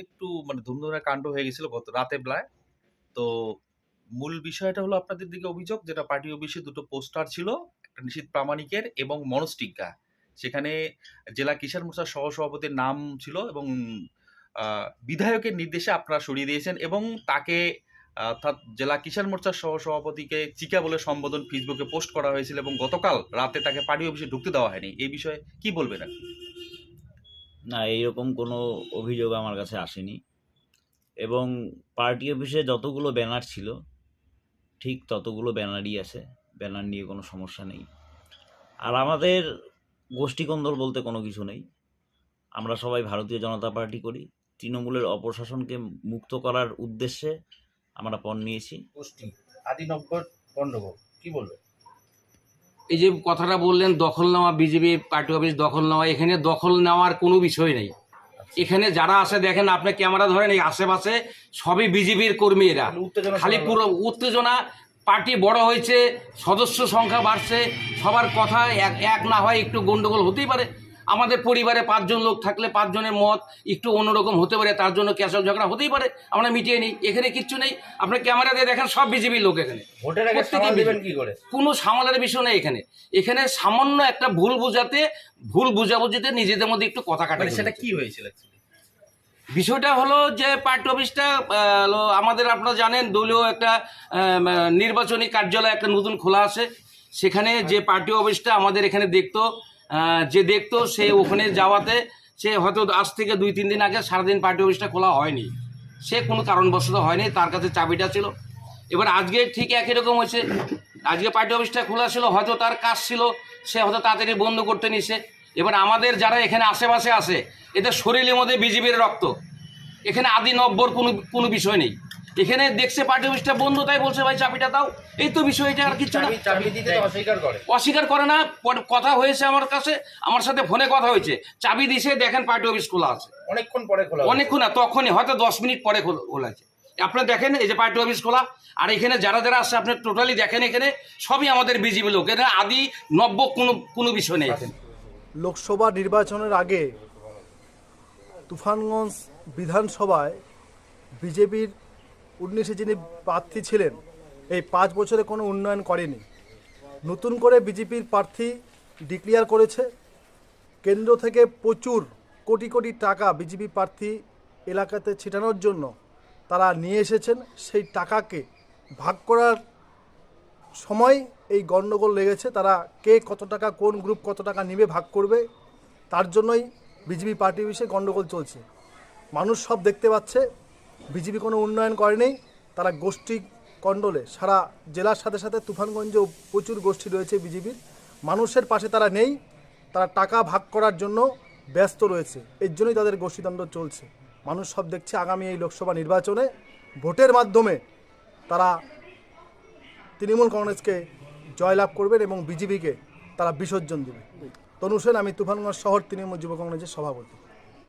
একটু মানে ধুমধুমে কাণ্ড হয়ে গেছিল গত রাতে বেলায় তো মূল বিষয়টা হলো আপনাদের দিকে অভিযোগ যেটা পার্টি অফিসে দুটো পোস্টার ছিল একটা নিশীত প্রামাণিকের এবং মনস্টিজ্ঞা সেখানে জেলা কিষাণ মোর্চার সহসভাপতির নাম ছিল এবং বিধায়কের নির্দেশে আপনারা সরিয়ে দিয়েছেন এবং তাকে অর্থাৎ জেলা কিষাণ মোর্চার সহ সভাপতিকে চিকা বলে সম্বোধন ফেসবুকে পোস্ট করা হয়েছিল এবং গতকাল রাতে তাকে পার্টি অফিসে ঢুকতে দেওয়া হয়নি। এই বিষয়ে কি বলবেন আপনি? না, এইরকম কোনো অভিযোগ আমার কাছে আসেনি। এবং পার্টি অফিসে যতগুলো ব্যানার ছিল, ঠিক ততগুলো ব্যানারই আছে। ব্যানার নিয়ে কোনো সমস্যা নেই। আর আমাদের গোষ্ঠীকন্দল বলতে কোনো কিছু নেই। আমরা সবাই ভারতীয় জনতা পার্টি করি। তৃণমূলের অপশাসনকে মুক্ত করার উদ্দেশ্যে আমরা পণ নিয়েছি। গোষ্ঠী আদি নব্বর গণ্ডগোল কি বলবেন এই যে কথাটা বললেন দখল নেওয়া বিজেপি পার্টি অফিস দখল নেওয়া এখানে দখল নেওয়ার কোনো বিষয় নেই। এখানে যারা আসে দেখেন আপনি ক্যামেরা ধরেন এই আশেপাশে সবই বিজেপির কর্মী এরা উত্তেজনা খালি পুরো উত্তেজনা পার্টি বড় হয়েছে সদস্য সংখ্যা বাড়ছে সবার কথা এক এক না হয় একটু গন্ডগোল হতেই পারে। আমাদের পরিবারে পাঁচজন লোক থাকলে পাঁচজনের মত একটু অন্যরকম হতে পারে তার জন্য ক্যাশল ঝগড়া হতেই পারে আমরা মিটিয়ে নিই এখানে কিচ্ছু নেই আপনার ক্যামেরা দিয়ে দেখেন সব বিজেপির লোক এখানে। ভোটের আগে কি করে? কোনো সামালের বিষয় নেই এখানে। এখানে সামান্য একটা ভুল বোঝাতে ভুল বুঝাবুঝিতে নিজেদের মধ্যে একটু কথা কাটা মানে সেটা কি হয়েছিল বিষয়টা হলো যে পার্টি অফিসটা আমাদের আপনারা জানেন দলীয় একটা নির্বাচনী কার্যালয় একটা নতুন খোলা আছে। সেখানে যে পার্টি অফিসটা আমাদের এখানে দেখতো যে দেখতো সে ওখানে যাওয়াতে সে হয়তো আজ থেকে দুই, তিন দিন আগে সারাদিন পার্টি অফিসটা খোলা হয়নি। সে কোনো কারণবশত হয়নি, তার কাছে চাবিটা ছিল। এবার আজকে ঠিক একই রকম হয়েছে। আজকে পার্টি অফিসটা খোলা ছিল, হয়তো তার কাজ ছিল, সে হয়তো তাড়াতাড়ি বন্ধ করতে নিছে। এবার আমাদের যারা এখানে আশেপাশে আছে, এদের শরীরের মধ্যে বিজেপির রক্ত। এখানে আদি নব্বর কোনো কোনো বিষয় নেই। এখানে দেখছে পার্টি অফিসটা বন্ধ তাই বলছে ভাই চাবিটা দাও। এই তো বিষয় এটা আর কিছু না। চাবি চাবি দিতে অস্বীকার করে। অস্বীকার করে না কথা হয়েছে আমার কাছে আমার সাথে ফোনে কথা হয়েছে। চাবি দিছে দেখেন পার্টি অফিস খোলা আছে। অনেকক্ষণ পরে খোলা অনেকক্ষণ না তখনই হয়তো দশ মিনিট পরে খোল- আছে আপনারা দেখেন এই যে পার্টি অফিস খোলা আর এখানে যারা যারা আসছে আপনি টোটালি দেখেন এখানে সবই আমাদের বিজেপি লোক। এখানে আদি নব্য কোনো কোনো বিষয় নেই এখানে। লোকসভা নির্বাচনের আগে তুফানগঞ্জ বিধানসভায় বিজেপির উনিশে যিনি প্রার্থী ছিলেন, এই পাঁচ বছরে কোনো উন্নয়ন করেনি। নতুন করে বিজেপির প্রার্থী ডিক্লিয়ার করেছে। কেন্দ্র থেকে প্রচুর কোটি কোটি টাকা বিজেপি প্রার্থী এলাকাতে ছিটানোর জন্য তারা নিয়ে এসেছেন। সেই টাকাকে ভাগ করার সময় এই গণ্ডগোল লেগেছে। তারা কে কত টাকা, কোন গ্রুপ কত টাকা নিবে, ভাগ করবে, তার জন্যই বিজেপি পার্টি বিষয়ে গণ্ডগোল চলছে। মানুষ সব দেখতে পাচ্ছে। বিজেপি কোনো উন্নয়ন করেনি তারা গোষ্ঠী কণ্ডলে, সারা জেলার সাথে সাথে তুফানগঞ্জেও প্রচুর গোষ্ঠী রয়েছে বিজেপির। মানুষের পাশে তারা নেই, তারা টাকা ভাগ করার জন্য ব্যস্ত রয়েছে, এর জন্যই তাদের গোষ্ঠীদণ্ড চলছে। মানুষ সব দেখছে আগামী এই লোকসভা নির্বাচনে ভোটের মাধ্যমে তারা তৃণমূল কংগ্রেসকে জয়লাভ করবেন এবং বিজেপিকে তারা বিসর্জন দেবে তনু সেন, আমি তুফানগঞ্জ শহর তৃণমূল যুব কংগ্রেসের সভাপতি।